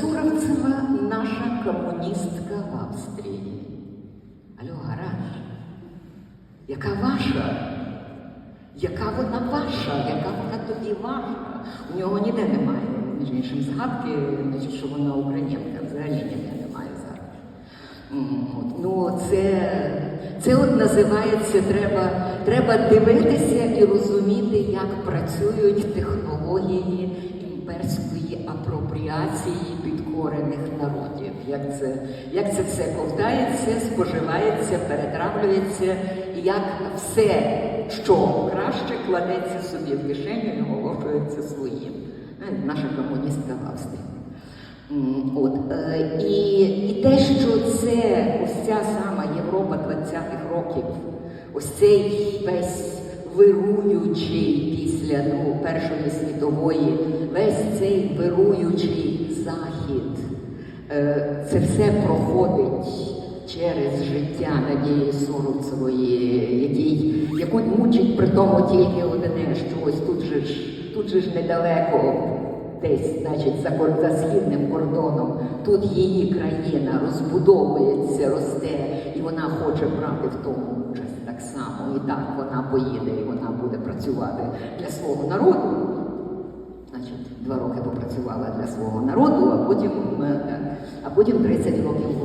Суровцева наша комуністка в Австрії. Алло, гараж. Яка ваша? Яка вона ваша? Яка вона тобі ваша? У нього ніде немає, між іншим, згадки, що вона українка, взагалі ніде немає зараз. Ну, це, це от називається треба, треба дивитися і розуміти, як працюють технології імперської апропріації підкорених народів. Як це, як це все ковтається, споживається, перетравлюється, і як все, що краще кладеться собі в кишеню і оголошується своїм. Е, Наша комуністка в Австрії. От, е, і, і те, що це ось ця сама Європа 20-х років, ось цей весь вируючий після ну, Першої світової, весь цей вируючий захід, е, це все проходить через життя Надії Суровцевої, який, яку мучить при тому тільки одне, що ось тут же ж, тут же ж недалеко десь, значить, за, за східним кордоном, тут її країна розбудовується, росте, і вона хоче брати в тому участь так само. І так вона поїде, і вона буде працювати для свого народу. Два роки попрацювала для свого народу, а потім, е, а потім 30 років.